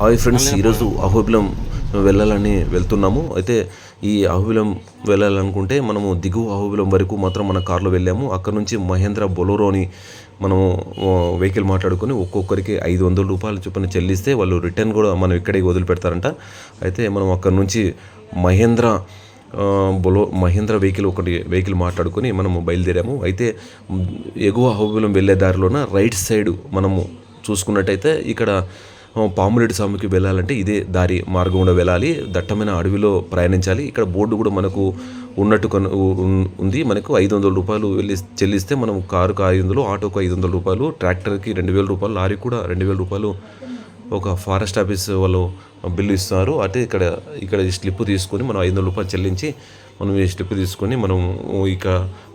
Hi friends ఈరోజు అహోబిలం వెళ్ళాలని వెళ్తున్నాము. అయితే ఈ అహోబిలం వెళ్ళాలనుకుంటే మనము దిగువ అహోబిలం వరకు మాత్రం మన కార్లో వెళ్ళాము. అక్కడ నుంచి మహేంద్ర బొలోరో అని మనము వెహికల్ మాట్లాడుకొని ఒక్కొక్కరికి ఐదు వందల రూపాయలు చొప్పున చెల్లిస్తే వాళ్ళు రిటర్న్ కూడా మనం ఇక్కడికి వదిలిపెడతారంట. అయితే మనం అక్కడ నుంచి మహేంద్ర బొలో మహేంద్ర వెహికల్ ఒకటి వెహికల్ మాట్లాడుకొని మనము బయలుదేరాము. అయితే ఎగువ అహోబిలం వెళ్ళే దారిలోన రైట్ సైడ్ మనము చూసుకున్నట్టయితే ఇక్కడ పాములేటి స్వామికి వెళ్ళాలంటే ఇదే దారి మార్గం కూడా వెళ్ళాలి. దట్టమైన అడవిలో ప్రయాణించాలి. ఇక్కడ బోర్డు కూడా మనకు ఉన్నట్టు కను ఉంది. మనకు ఐదు వందల రూపాయలు వెళ్ళి చెల్లిస్తే మనం కారుకు ఐదు వందలు ఆటోకు ఐదు వందల రూపాయలు ట్రాక్టర్కి రెండు వేల రూపాయలు లారీ కూడా రెండు వేల రూపాయలు ఒక ఫారెస్ట్ ఆఫీస్ వాళ్ళు బిల్లు ఇస్తున్నారు అంటే ఇక్కడ ఇక్కడ ఈ స్లిప్ తీసుకొని మనం ఐదు వందల రూపాయలు చెల్లించి మనం ఈ స్లిప్ తీసుకొని మనం ఇక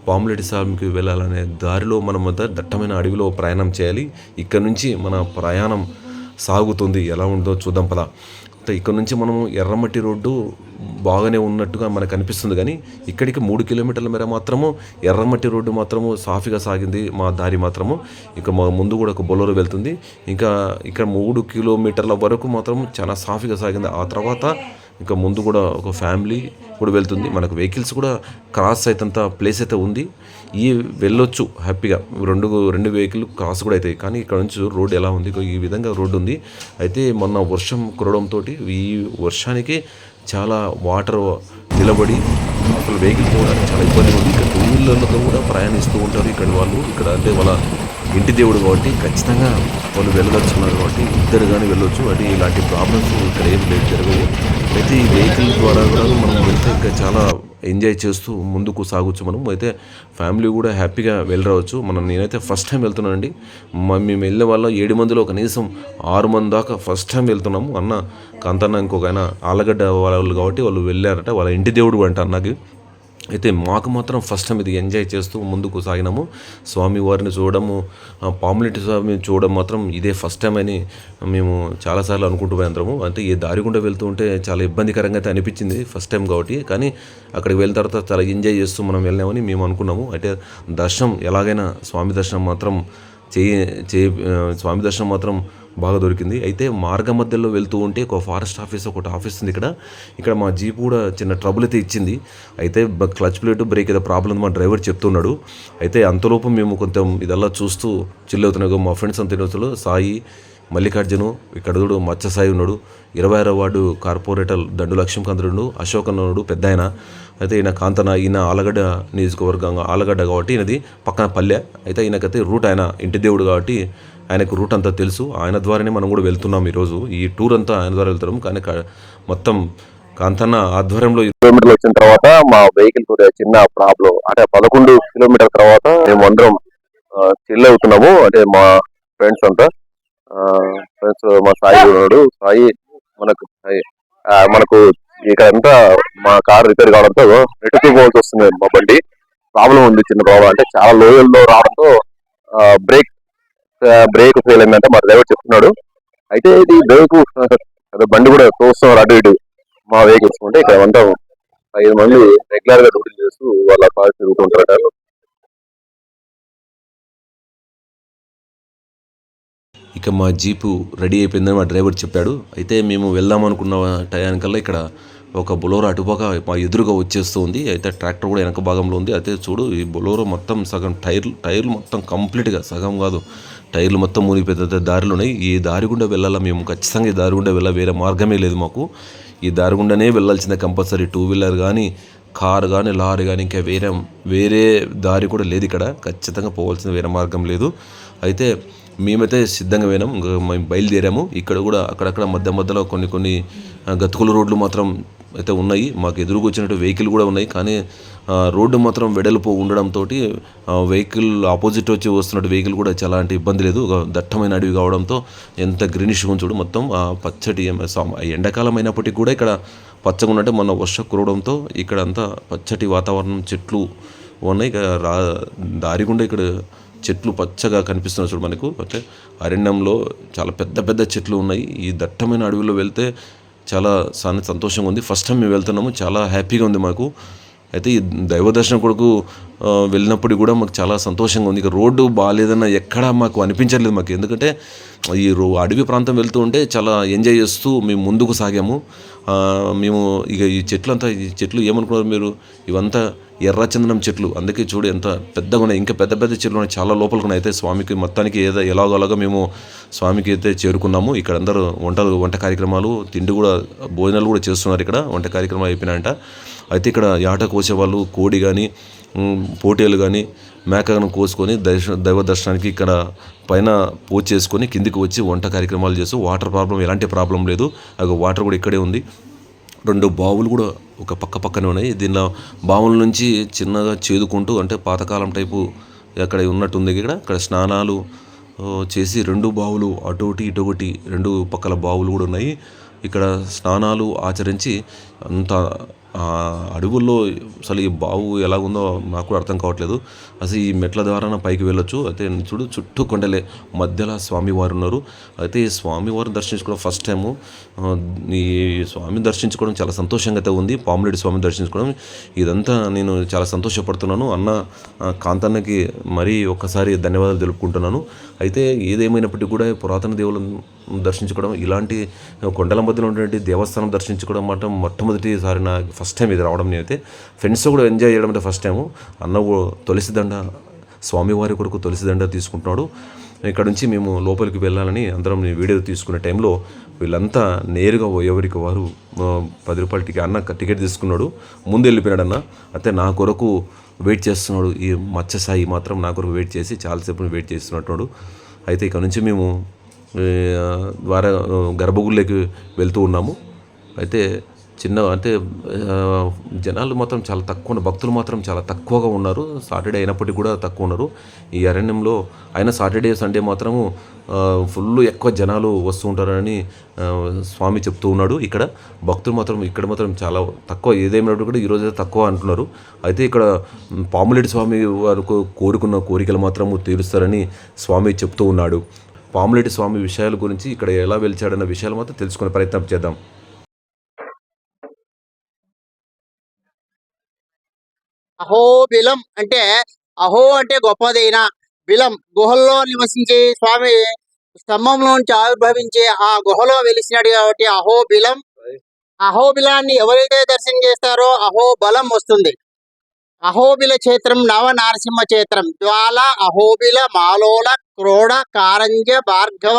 పాములేటి స్వామికి వెళ్ళాలనే దారిలో మనం దట్టమైన అడవిలో ప్రయాణం చేయాలి. ఇక్కడ నుంచి మన ప్రయాణం సాగుతుంది ఎలా ఉందో చూద్దాం పదా. అంటే ఇక్కడ నుంచి మనము ఎర్రమట్టి రోడ్డు బాగానే ఉన్నట్టుగా మనకు అనిపిస్తుంది కానీ ఇక్కడికి మూడు కిలోమీటర్ల మేర మాత్రము ఎర్రమట్టి రోడ్డు మాత్రము సాఫీగా సాగింది మా దారి మాత్రము. ఇక మా ముందు కూడా ఒక బొలరు వెళ్తుంది. ఇంకా ఇక్కడ మూడు కిలోమీటర్ల వరకు మాత్రం చాలా సాఫీగా సాగింది. ఆ తర్వాత ఇంకా ముందు కూడా ఒక ఫ్యామిలీ కూడా వెళ్తుంది. మనకు వెహికల్స్ కూడా క్రాస్ అయితంత ప్లేస్ అయితే ఉంది. ఈ వెళ్ళొచ్చు హ్యాపీగా. రెండు రెండు వెహికల్ క్రాస్ కూడా అవుతాయి కానీ ఇక్కడ నుంచి రోడ్ ఎలా ఉంది? ఈ విధంగా రోడ్డు ఉంది. అయితే మొన్న వర్షం కురవడంతో ఈ వర్షానికి చాలా వాటర్ నిలబడి అసలు వెహికల్ పోవడానికి చాలా ఇబ్బంది ఉంది. ఇక్కడ టూ వీలర్లతో కూడా ప్రయాణిస్తూ ఉంటారు. ఇక్కడ వాళ్ళు ఇక్కడ అంటే వాళ్ళ ఇంటి దేవుడు కాబట్టి ఖచ్చితంగా వాళ్ళు వెళ్ళొచ్చున్నారు కాబట్టి ఇద్దరు కానీ వెళ్ళొచ్చు. అంటే ఇలాంటి ప్రాబ్లమ్స్ ఇక్కడ ఏం లేదు జరగవు. అయితే ఈ వెహికల్ ద్వారా కూడా మనం వెళ్తే ఇంకా చాలా ఎంజాయ్ చేస్తూ ముందుకు సాగొచ్చు మనం. అయితే ఫ్యామిలీ కూడా హ్యాపీగా వెళ్ళరావచ్చు. మనం నేనైతే ఫస్ట్ టైం వెళ్తున్నానండి. మ- మేము వెళ్ళే వాళ్ళ ఏడు మందిలో కనీసం ఆరు మంది దాకా ఫస్ట్ టైం వెళ్తున్నాము. అన్న కాంతన్న ఇంకొక ఆయన ఆలగడ్డ వాళ్ళు కాబట్టి వాళ్ళు వెళ్ళారట. వాళ్ళ ఇంటి దేవుడు అంట అన్నకి. అయితే మాకు మాత్రం ఫస్ట్ టైం ఇది ఎంజాయ్ చేస్తూ ముందుకు సాగినాము. స్వామి వారిని చూడడము పాములెట్టి స్వామిని చూడడం మాత్రం ఇదే ఫస్ట్ టైం అని మేము చాలాసార్లు అనుకుంటూ అందరము అంటే ఈ దారి గుండా వెళ్తూ ఉంటే చాలా ఇబ్బందికరంగా అయితే అనిపించింది ఫస్ట్ టైం కాబట్టి. కానీ అక్కడికి వెళ్ళిన తర్వాత చాలా ఎంజాయ్ చేస్తూ మనం వెళ్ళామని మేము అనుకున్నాము. అయితే దర్శనం ఎలాగైనా స్వామి దర్శనం మాత్రం చేయి చేయి స్వామి దర్శనం మాత్రం బాగా దొరికింది. అయితే మార్గ మధ్యలో వెళ్తూ ఉంటే ఒక ఫారెస్ట్ ఆఫీస్ ఒకటి ఆఫీస్ ఉంది ఇక్కడ. ఇక్కడ మా జీప్ కూడా చిన్న ట్రబుల్ అయితే ఇచ్చింది. అయితే క్లచ్ ప్లేట్ బ్రేక్ ఏదో ప్రాబ్లం మా డ్రైవర్ చెప్తున్నాడు. అయితే అంతలోపు మేము కొంచెం ఇదల్లా చూస్తూ చిల్ అవుతున్నాం. మా ఫ్రెండ్స్ అంత సాయి మల్లికార్జును ఇక్కడ చూడు మత్స్యసాయి ఉన్నాడు. ఇరవై ఆరో వార్డు కార్పొరేటర్ దండు లక్ష్మీకాంతుడు అశోకనుడు పెద్ద ఆయన అయితే ఈయన కాంతన ఈయన ఆలగడ్డ నియోజకవర్గం ఆలగడ్డ కాబట్టి ఈయనది పక్కన పల్లె. అయితే ఈయనకైతే రూట్ ఆయన ఇంటి దేవుడు కాబట్టి ఆయనకు రూట్ అంతా తెలుసు. ఆయన ద్వారానే మనం కూడా వెళ్తున్నాం ఈరోజు. ఈ టూర్ అంతా ఆయన ద్వారా వెళ్తున్నాం. కానీ మొత్తం కాంతన్న ఆధ్వర్యంలో కిలోమీటర్లు వచ్చిన తర్వాత మా వెహికల్ చిన్న ప్రాబ్లం అంటే పదకొండు కిలోమీటర్ తర్వాత మేము అందరం చిల్ అవుతున్నాము. అంటే మా ఫ్రెండ్స్ అంతా. ఫ్రెండ్స్ మా సాయి ఉన్నాడు. సాయి మనకు మనకు ఇక్కడ అంతా మా కార్ రిపేర్ కావడంతో నెట్టుకు పోవాల్సి వస్తుంది మా బండి. ప్రాబ్లం ఉంది చిన్న ప్రాబ్లం. అంటే చాలా లోయల్లో రావడంతో బ్రేక్ బ్రేక్ ఫెయిల్ అయిందంటే మా డ్రైవర్ చెప్తున్నాడు. అయితే ఇది బ్రేక్ బండి కూడా చూస్తున్నారు అటు ఇటు మా వెహికల్స్. ఉంటే ఇక్కడ అంతా ఐదు మంది రెగ్యులర్గా డ్యూటీ చేస్తూ వాళ్ళ కార్ తిరుగుతుంటారు ఇక మా జీపు రెడీ అయిపోయిందని మా డ్రైవర్ చెప్పాడు. అయితే మేము వెళ్దాం అనుకున్న టయానికల్లా ఇక్కడ ఒక బొలోరో అటుపక్క మా ఎదురుగా వచ్చేస్తూ ఉంది. అయితే ట్రాక్టర్ కూడా వెనక భాగంలో ఉంది. అయితే చూడు ఈ బొలోరో మొత్తం సగం టైర్లు టైర్లు మొత్తం కంప్లీట్గా సగం కాదు టైర్లు మొత్తం మునిగిపోయిన దారిలో ఉన్నాయి. ఈ దారి గుండా వెళ్ళాలా మేము ఖచ్చితంగా ఈ దారి గుండా వెళ్ళాలి వేరే మార్గమే లేదు మాకు. ఈ దారి గుండానే వెళ్ళాల్సిందే కంపల్సరీ. టూ వీలర్ కానీ కార్ కానీ లారీ కానీ ఇంకా వేరే వేరే దారి కూడా లేదు ఇక్కడ. ఖచ్చితంగా పోవాల్సిన వేరే మార్గం లేదు. అయితే మేమైతే సిద్ధంగా పోయినాం. ఇంకా మేము బయలుదేరాము. ఇక్కడ కూడా అక్కడక్కడ మధ్య మధ్యలో కొన్ని కొన్ని గతుకుల రోడ్లు మాత్రం అయితే ఉన్నాయి. మాకు ఎదురుకు వచ్చినట్టు వెహికల్ కూడా ఉన్నాయి. కానీ రోడ్డు మాత్రం వెడల్పు ఉండడంతో వెహికల్ ఆపోజిట్ వచ్చి వస్తున్నట్టు వెహికల్ కూడా చాలా అంటే ఇబ్బంది లేదు. ఒక దట్టమైన అడవి కావడంతో ఎంత గ్రీనిష్ చూడు మొత్తం. పచ్చటి ఎండాకాలం అయినప్పటికీ కూడా ఇక్కడ పచ్చగా ఉన్నట్టు మొన్న వర్ష కురవడంతో ఇక్కడ అంతా పచ్చటి వాతావరణం చెట్లు ఉన్నాయి. రా దారి గుండా ఇక్కడ చెట్లు పచ్చగా కనిపిస్తున్నాయి చూడు మనకు. అంటే అరణ్యంలో చాలా పెద్ద పెద్ద చెట్లు ఉన్నాయి. ఈ దట్టమైన అడవిలో వెళ్తే చాలా సంతోషంగా ఉంది. ఫస్ట్ టైం మేము వెళ్తున్నాము. చాలా హ్యాపీగా ఉంది మాకు. అయితే ఈ దైవ దర్శనం కొడుకు వెళ్ళినప్పుడు కూడా మాకు చాలా సంతోషంగా ఉంది. ఇక రోడ్డు బాగాలేదన్న ఎక్కడా మాకు అనిపించట్లేదు మాకు. ఎందుకంటే ఈ రో అడవి ప్రాంతం వెళ్తూ ఉంటే చాలా ఎంజాయ్ చేస్తూ మేము ముందుకు సాగాము. మేము ఇక ఈ చెట్లు అంతా ఈ చెట్లు ఏమనుకున్నారు మీరు? ఇవంతా ఎర్రచందనం చెట్లు. అందుకే చూడు ఎంత పెద్దగా ఉన్నాయి. ఇంకా పెద్ద పెద్ద చెట్లు ఉన్నాయి. చాలా లోపలికి ఉన్నాయి. అయితే స్వామికి మొత్తానికి ఏదో ఎలాగోలాగా మేము స్వామికి అయితే చేరుకున్నాము. ఇక్కడ అందరూ వంటలు వంట కార్యక్రమాలు తిండి కూడా భోజనాలు కూడా చేస్తున్నారు ఇక్కడ. వంట కార్యక్రమాలు అయిపోయినాయంట. అయితే ఇక్కడ యాట కోసేవాళ్ళు కోడి కానీ పోటీలు కానీ మేకను కోసుకొని దర్శ దైవ దర్శనానికి ఇక్కడ పైన పూజ చేసుకొని కిందికి వచ్చి వంట కార్యక్రమాలు చేస్తూ వాటర్ ప్రాబ్లం ఎలాంటి ప్రాబ్లం లేదు. అది వాటర్ కూడా ఇక్కడే ఉంది. రెండు బావులు కూడా ఒక పక్క పక్కనే ఉన్నాయి. దీనిలో బావుల నుంచి చిన్నగా చేదుకుంటూ అంటే పాతకాలం టైపు అక్కడ ఉన్నట్టుంది ఇక్కడ. ఇక్కడ స్నానాలు చేసి రెండు బావులు అటు ఒకటి ఇటు ఒకటి రెండు పక్కల బావులు కూడా ఉన్నాయి. ఇక్కడ స్నానాలు ఆచరించి అంత అడవుల్లో అసలు ఈ బావు ఎలాగుందో నాకు కూడా అర్థం కావట్లేదు. అసలు ఈ మెట్ల ద్వారా పైకి వెళ్ళొచ్చు. అయితే చూడు చుట్టూ కొండలే మధ్యలో స్వామివారు ఉన్నారు. అయితే ఈ స్వామివారిని దర్శించుకోవడం ఫస్ట్ టైము ఈ స్వామిని దర్శించుకోవడం చాలా సంతోషంగా అయితే ఉంది. పాములేడి స్వామిని దర్శించుకోవడం ఇదంతా నేను చాలా సంతోషపడుతున్నాను. అన్న కాంతన్నకి మరీ ఒక్కసారి ధన్యవాదాలు తెలుపుకుంటున్నాను. అయితే ఏదేమైనప్పటికీ కూడా పురాతన దేవులను దర్శించుకోవడం ఇలాంటి కొండల మధ్యలో ఉన్నటువంటి దేవస్థానం దర్శించుకోవడం మాట మొట్టమొదటిసారి నా ఫస్ట్ టైం ఇది రావడం నేనైతే ఫ్రెండ్స్తో కూడా ఎంజాయ్ చేయడం అంటే ఫస్ట్ టైము అన్న కూడా తులసి దండ స్వామివారి కొరకు తులసి దండ తీసుకుంటున్నాడు. ఇక్కడ నుంచి మేము లోపలికి వెళ్ళాలని అందరం నేను వీడియో తీసుకునే టైంలో వీళ్ళంతా నేరుగా ఎవరికి వారు పది రూపాయల టికెట్ అన్న టికెట్ తీసుకున్నాడు. ముందు వెళ్ళిపోయాడు అన్న అయితే నా కొరకు వెయిట్ చేస్తున్నాడు. ఈ మత్స్య సాయి మాత్రం నా కొరకు వెయిట్ చేసి చాలాసేపు వెయిట్ చేస్తున్నట్టున్నాడు. అయితే ఇక్కడ నుంచి మేము ద్వారా గర్భగుళ్ళకి గర్భగుడిలోకి వెళ్తూ ఉన్నాము. అయితే చిన్న అంటే జనాలు మాత్రం చాలా తక్కువ భక్తులు మాత్రం చాలా తక్కువగా ఉన్నారు. సాటర్డే అయినప్పటికీ కూడా తక్కువ ఉన్నారు. ఈ అరణ్యంలో అయినా సాటర్డే సండే మాత్రము ఫుల్ ఎక్కువ జనాలు వస్తూ ఉంటారని స్వామి చెప్తూ ఉన్నాడు. ఇక్కడ భక్తులు మాత్రం ఇక్కడ మాత్రం చాలా తక్కువ. ఏదేమైనప్పుడు కూడా ఈరోజు తక్కువ అంటున్నారు. అయితే ఇక్కడ మ్, పాములేటి స్వామి వారు కోరుకున్న కోరికలు మాత్రము తీరుస్తారని స్వామి చెప్తూ ఉన్నాడు. పాములేటి స్వామి విషయాల గురించి ఇక్కడ ఎలా వెలిచాడన్న విషయాలు మాత్రం తెలుసుకునే ప్రయత్నం చేద్దాం. అహోబిలం అంటే అహో అంటే గొప్పదైన. బిలం గుహల్లో నివసించే స్వామి స్తంభంలో నుంచి ఆవిర్భవించే ఆ గుహలో వెలిసినాడు కాబట్టి అహోబిలం అహోబిలాన్ని ఎవరైతే దర్శనం చేస్తారో అహోబలం వస్తుంది. అహోబిల క్షేత్రం నవ నారసింహ క్షేత్రం. జ్వాల అహోబిల మాలోల క్రోడ కారంజ భార్గవ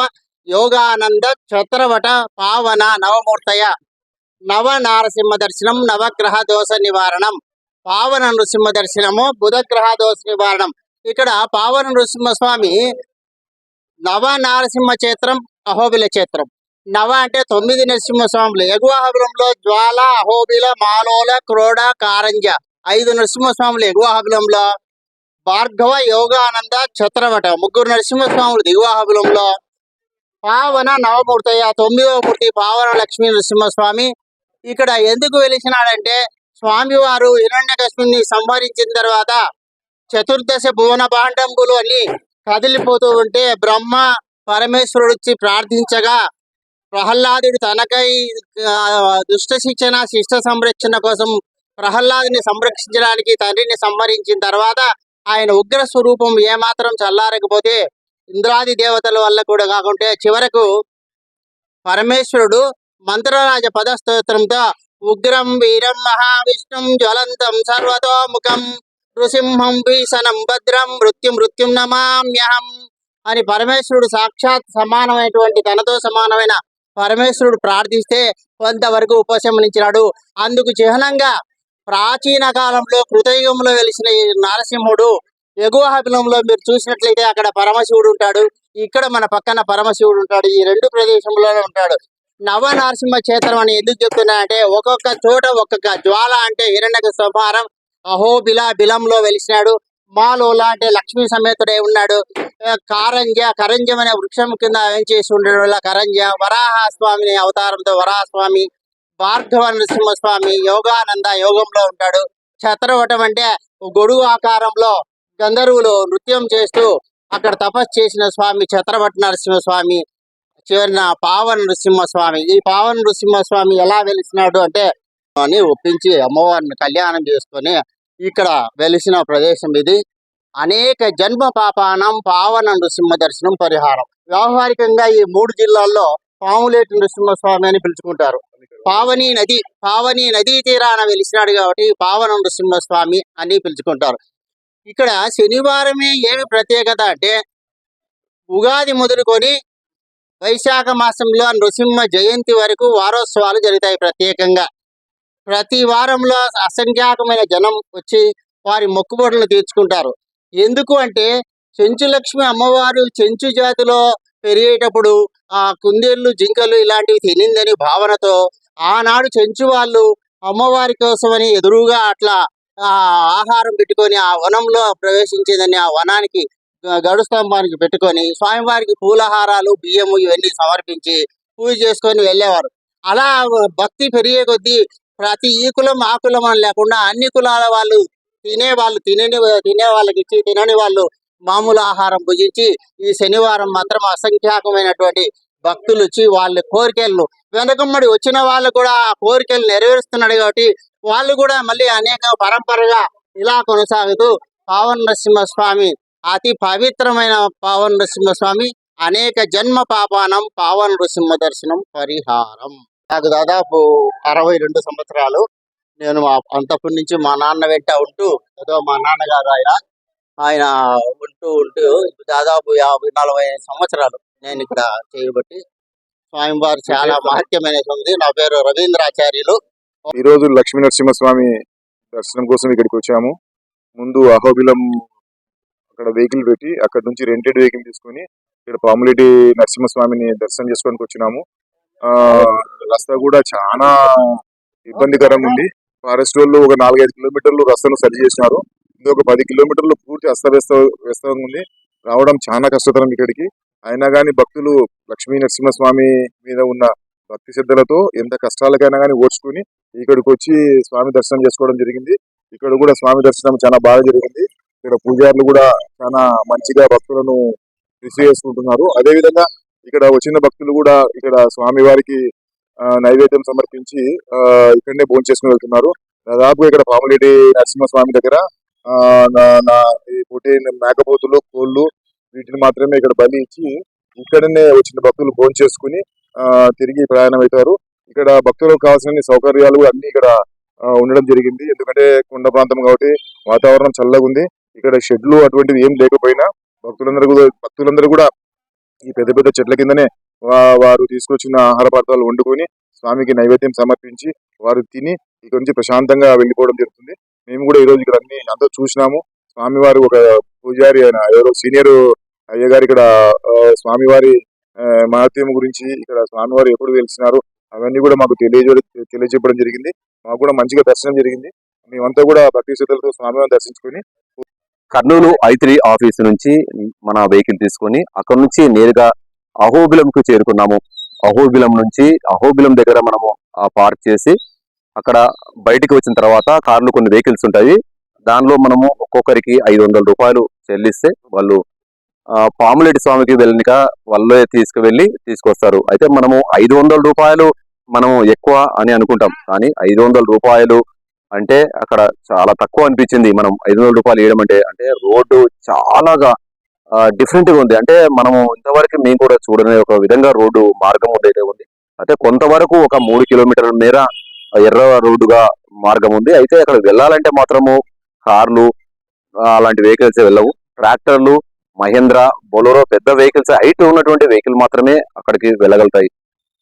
యోగానంద ఛత్రవట పావన నవమూర్తయ. నవ నారసింహ దర్శనం నవగ్రహ దోష నివారణం. పావన నృసింహ దర్శనము బుధగ్రహ దోష నివారణం. ఇక్కడ పావన నృసింహ స్వామి నవ నారసింహ క్షేత్రం అహోబిల క్షేత్రం. నవ అంటే తొమ్మిది నరసింహ స్వాములు. ఎగువ హబిలంలో జ్వాల అహోబిల మాలోల క్రోడ కారంజ ఐదు నరసింహ స్వాములు ఎగువ హబిలంలో భార్గవ యోగానంద ఛత్రవట ముగ్గురు నరసింహ స్వాములు దిగువ హబిలంలో పావన నవమూర్తయ్య తొమ్మిదవ మూర్తి పావన లక్ష్మీ నరసింహస్వామి ఇక్కడ ఎందుకు వెలిసినాడంటే స్వామివారు హిరణ్యకృష్ణుని సంహరించిన తర్వాత చతుర్దశ భువన భాండంబులు అని కదిలిపోతూ ఉంటే బ్రహ్మ పరమేశ్వరుడు వచ్చి ప్రార్థించగా ప్రహ్లాదుడు తనకై దుష్ట శిక్షణ శిష్ట సంరక్షణ కోసం ప్రహ్లాదుని సంరక్షించడానికి తండ్రిని సంహరించిన తర్వాత ఆయన ఉగ్ర స్వరూపం ఏమాత్రం చల్లారకపోతే ఇంద్రాది దేవతల వల్ల కూడా కాకుంటే చివరకు పరమేశ్వరుడు మంత్రరాజ పదస్తోత్రంతో ఉగ్రం వీరం మహావిష్ణుం జ్వలంతం సర్వతోముఖం నృసింహం భీషణం భద్రం మృత్యు మృత్యుం నమామ్యహం అని పరమేశ్వరుడు సాక్షాత్ సమానమైనటువంటి తనతో సమానమైన పరమేశ్వరుడు ప్రార్థిస్తే కొంతవరకు ఉపశమనించినాడు. అందుకు చిహ్నంగా ప్రాచీన కాలంలో కృతయుగంలో వెలిసిన ఈ నరసింహుడు ఎగువ హబిలంలో మీరు చూసినట్లయితే అక్కడ పరమశివుడు ఉంటాడు. ఇక్కడ మన పక్కన పరమశివుడు ఉంటాడు. ఈ రెండు ప్రదేశంలోనే ఉంటాడు. నవ నరసింహ క్షేత్రం అని ఎందుకు చెప్తున్నా అంటే ఒక్కొక్క చోట ఒక్కొక్క జ్వాల అంటే హిరణ్యక సంహారం అహోబిల బిలంలో వెలిసినాడు. మాలోల అంటే లక్ష్మీ సమేతుడై ఉన్నాడు. కారంజ కరంజం అనే వృక్షం కింద చేసి ఉండడం వల్ల కరంజ వరాహ స్వామిని అవతారంతో వరాహస్వామి భార్గవ నరసింహస్వామి యోగానంద యోగంలో ఉంటాడు. చతరవటం అంటే గొడుగు ఆకారంలో గంధర్వులు నృత్యం చేస్తూ అక్కడ తపస్సు చేసిన స్వామి ఛత్రవట నరసింహస్వామి. చివరిన పావన నృసింహస్వామి. ఈ పావన నృసింహస్వామి ఎలా వెలిసినాడు అంటే అని ఒప్పించి అమ్మవారిని కళ్యాణం చేసుకొని ఇక్కడ వెలిసిన ప్రదేశం ఇది. అనేక జన్మ పాపానం పావన నృసింహ దర్శనం పరిహారం. వ్యవహారికంగా ఈ మూడు జిల్లాల్లో పాములేటి నృసింహస్వామి అని పిలుచుకుంటారు. పావని నది పావని నదీ తీరాన వెలిసినాడు కాబట్టి పావన నృసింహస్వామి అని పిలుచుకుంటారు. ఇక్కడ శనివారమే ఏమి ప్రత్యేకత అంటే ఉగాది మొదలుకొని వైశాఖ మాసంలో నృసింహ జయంతి వరకు వారోత్సవాలు జరుగుతాయి ప్రత్యేకంగా. ప్రతి వారంలో అసంఖ్యాకమైన జనం వచ్చి వారి మొక్కుబడులను తీర్చుకుంటారు. ఎందుకు అంటే చెంచు లక్ష్మి అమ్మవారు చెంచు జాతిలో పెరిగేటప్పుడు ఆ కుందేళ్ళు జింకలు ఇలాంటివి తినిందని భావనతో ఆనాడు చెంచు వాళ్ళు అమ్మవారి కోసమని ఎదురుగా అట్లా ఆ ఆహారం పెట్టుకొని ఆ వనంలో ప్రవేశించిందని ఆ వనానికి గడు స్తంభానికి పెట్టుకొని స్వామివారికి పూలహారాలు బియ్యము ఇవన్నీ సమర్పించి పూజ చేసుకొని వెళ్ళేవారు. అలా భక్తి పెరిగే కొద్దీ ప్రతి ఈ కులం ఆ కులం అని లేకుండా అన్ని కులాల వాళ్ళు తినే వాళ్ళు తినని తినే వాళ్ళకి ఇచ్చి తినని వాళ్ళు మామూలు ఆహారం భుజించి ఈ శనివారం మాత్రం అసంఖ్యాకమైనటువంటి భక్తులు వచ్చి వాళ్ళ కోరికలను వెనకమ్మడి వచ్చిన వాళ్ళు కూడా ఆ కోరికలు నెరవేరుస్తున్నాడు కాబట్టి వాళ్ళు కూడా మళ్ళీ అనేక పరంపరగా ఇలా కొనసాగుతూ పావన నరసింహస్వామి అతి పవిత్రమైన పావన నరసింహస్వామి అనేక జన్మ పాపానం పావన నృసింహ దర్శనం పరిహారం. నాకు దాదాపు అరవై రెండు సంవత్సరాలు. నేను మా అంతప్పటి నుంచి మా నాన్న వెంట ఉంటూ ఏదో మా నాన్నగారు ఆయన ఆయన ఉంటూ ఉంటూ దాదాపు యాభై నలభై సంవత్సరాలు నేను ఇక్కడ చేయబట్టి స్వామివారు చాలా మహత్యమైన ఉంది నా పేరు రవీంద్రాచార్యులు. ఈ రోజు లక్ష్మీ నరసింహస్వామి దర్శనం కోసం ఇక్కడికి వచ్చాము. ముందు అహోబిలం అక్కడ వెహికల్ పెట్టి అక్కడ నుంచి రెంటెడ్ వెహికల్ తీసుకొని ఇక్కడ పాములేటి నరసింహస్వామిని దర్శనం చేసుకోవడానికి వచ్చినాము. రస్తా కూడా చాలా ఇబ్బందికరంగా ఉంది. ఫారెస్ట్ వాళ్ళు ఒక నాలుగైదు కిలోమీటర్లు రస్తాను సరి చేసినారు. ఇది ఒక పది కిలోమీటర్లు పూర్తి అస్తవ్యస్త వ్యస్తంగా ఉంది. రావడం చాలా కష్టతరం ఇక్కడికి. అయినా కానీ భక్తులు లక్ష్మీ నరసింహస్వామి మీద ఉన్న భక్తి శ్రద్ధలతో ఎంత కష్టాలకైనా కానీ ఓడ్చుకుని ఇక్కడికి వచ్చి స్వామి దర్శనం చేసుకోవడం జరిగింది. ఇక్కడ కూడా స్వామి దర్శనం చాలా బాగా జరిగింది. ఇక్కడ పూజారులు కూడా చాలా మంచిగా భక్తులను రిసీవ్ చేసుకుంటున్నారు అదే విధంగా ఇక్కడ వచ్చిన భక్తులు కూడా ఇక్కడ స్వామి వారికి ఆ, నైవేద్యం సమర్పించి ఇక్కడనే భోజనం చేసుకుని వెళ్తున్నారు. దాదాపు ఇక్కడ పాములేటి నరసింహస్వామి దగ్గర ఆ, నా- నా ఈ మేకపోతులు కోళ్ళు వీటిని మాత్రమే ఇక్కడ బలి ఇచ్చి ఇక్కడనే వచ్చిన భక్తులు భోజనం చేసుకుని తిరిగి ప్రయాణం అవుతారు ఇక్కడ భక్తులకు కావాల్సిన సౌకర్యాలు అన్ని ఇక్కడ ఉండడం జరిగింది. ఎందుకంటే కొండ ప్రాంతం కాబట్టి వాతావరణం చల్లగా ఉంది ఇక్కడ షెడ్లు అటువంటివి ఏం లేకపోయినా భక్తులందరూ కూడా భక్తులందరూ కూడా ఈ పెద్ద పెద్ద చెట్ల కిందనే వా- వారు తీసుకొచ్చిన ఆహార పదార్థాలు వండుకొని స్వామికి నైవేద్యం సమర్పించి వారు తిని ఇక్కడ నుంచి ప్రశాంతంగా వెళ్ళిపోవడం జరుగుతుంది. మేము కూడా ఈ రోజు ఇక్కడ అన్ని అంతా చూసినాము. స్వామివారు ఒక పూజారి ఆయన ఎవరో సీనియర్ అయ్యగారు ఇక్కడ స్వామివారి మహత్యం గురించి ఇక్కడ స్వామివారు ఎప్పుడు తెలిసినారు అవన్నీ కూడా మాకు తెలియజే తెలియజెప్పడం జరిగింది. మాకు కూడా మంచిగా దర్శనం జరిగింది. మేమంతా కూడా భక్తి శ్రద్ధలతో స్వామివారిని దర్శించుకొని కర్నూలు ఐత్రి ఆఫీస్ నుంచి మన వెహికల్ తీసుకొని అక్కడ నుంచి నేరుగా అహోబిలంకు చేరుకున్నాము. అహోబిలం నుంచి అహోబిలం దగ్గర మనము పార్క్ చేసి అక్కడ బయటికి వచ్చిన తర్వాత కార్లు కొన్ని వెహికల్స్ ఉంటాయి. దానిలో మనము ఒక్కొక్కరికి ఐదు వందల రూపాయలు చెల్లిస్తే వాళ్ళు పాములేటి స్వామికి వెళ్ళనిక వాళ్ళే తీసుకువెళ్ళి తీసుకొస్తారు. అయితే మనము ఐదు వందల రూపాయలు మనము ఎక్కువ అని అనుకుంటాం. కానీ ఐదు వందల రూపాయలు అంటే అక్కడ చాలా తక్కువ అనిపించింది. మనం ఐదు వందల రూపాయలు వేయడం అంటే అంటే రోడ్డు చాలాగా డిఫరెంట్గా ఉంది. అంటే మనము ఇంతవరకు మేము కూడా చూడని ఒక విధంగా రోడ్డు మార్గం ఉండేదే ఉంది. అయితే కొంతవరకు ఒక మూడు కిలోమీటర్ల మేర ఎర్ర రోడ్డుగా మార్గం ఉంది. అయితే అక్కడ వెళ్ళాలంటే మాత్రము కార్లు అలాంటి వెహికల్స్ వెళ్ళవు. ట్రాక్టర్లు మహేంద్ర బొలోరో పెద్ద వెహికల్స్ హైట్ ఉన్నటువంటి వెహికల్ మాత్రమే అక్కడికి వెళ్ళగలుగుతాయి.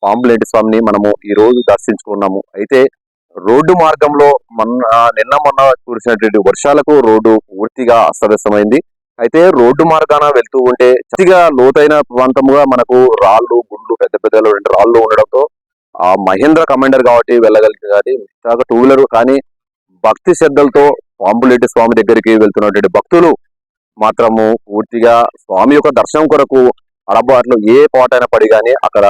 పాంబులెంటి స్వామిని మనము ఈ రోజు దర్శించుకున్నాము. అయితే రోడ్డు మార్గంలో మొన్న నిన్న మొన్న కురిసినటువంటి వర్షాలకు రోడ్డు పూర్తిగా అస్తవ్యస్తమైంది. అయితే రోడ్డు మార్గాన వెళ్తూ ఉంటే పూర్తిగా లోతైన ప్రాంతముగా మనకు రాళ్ళు గుండ్లు పెద్ద పెద్ద రెండు రాళ్ళు ఉండడంతో ఆ మహేంద్ర కమాండర్ కాబట్టి వెళ్ళగలిగింది కానీ మిగతా టూ వీలర్ కానీ భక్తి శ్రద్ధలతో పాంబులేటి స్వామి దగ్గరికి వెళ్తున్నటువంటి భక్తులు మాత్రము పూర్తిగా స్వామి యొక్క దర్శనం కొరకు అలబాట్లో ఏ పాటైనా పడి కానీ అక్కడ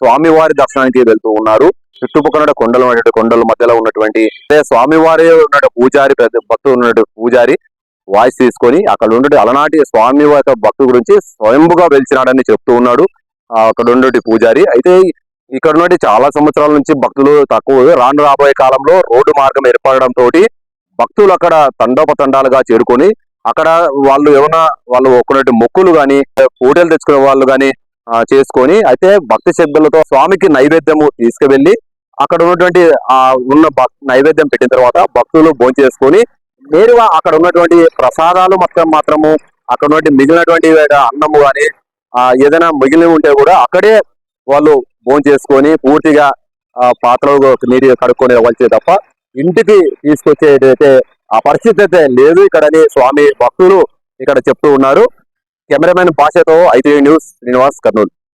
స్వామివారి దర్శనానికి వెళ్తూ ఉన్నారు. చుట్టుపక్కల కొండలు ఉన్నటువంటి కొండల మధ్యలో ఉన్నటువంటి అంటే స్వామివారి ఉన్న పూజారి పెద్ద భక్తులు ఉన్నటువంటి పూజారి వాయిస్ తీసుకొని అక్కడ ఉన్నటువంటి అలనాటి స్వామి యొక్క భక్తు గురించి స్వయంభుగా వెలిచినాడని చెప్తూ ఉన్నాడు అక్కడ ఉన్నటువంటి పూజారి. అయితే ఇక్కడ నుండి చాలా సంవత్సరాల నుంచి భక్తులు తక్కువ రాను రాబోయే కాలంలో రోడ్డు మార్గం ఏర్పడడం తోటి భక్తులు అక్కడ తండోపతండాలుగా చేరుకొని అక్కడ వాళ్ళు ఏమైనా వాళ్ళు ఒక్కటి మొక్కులు గాని పూటలు తెచ్చుకునే వాళ్ళు గాని చేసుకొని అయితే భక్తి శ్రద్ధలతో స్వామికి నైవేద్యము తీసుకువెళ్ళి అక్కడ ఉన్నటువంటి ఆ ఉన్న నైవేద్యం పెట్టిన తర్వాత భక్తులు భోంచేసుకొని నేరుగా అక్కడ ఉన్నటువంటి ప్రసాదాలు మొత్తం మాత్రము అక్కడ ఉన్నటువంటి మిగిలినటువంటి అన్నము కానీ ఆ ఏదైనా మిగిలి ఉంటే కూడా అక్కడే వాళ్ళు భోంచేసుకొని పూర్తిగా ఆ పాత్రలు నీటి కడుక్కొని వచ్చే తప్ప ఇంటికి తీసుకొచ్చేటైతే ఆ పరిస్థితి అయితే లేదు. ఇక్కడని స్వామి భక్తులు ఇక్కడ చెప్తూ ఉన్నారు. కెమెరామెన్ భాషతో ఐటీ న్యూస్ శ్రీనివాస్ కర్నూలు.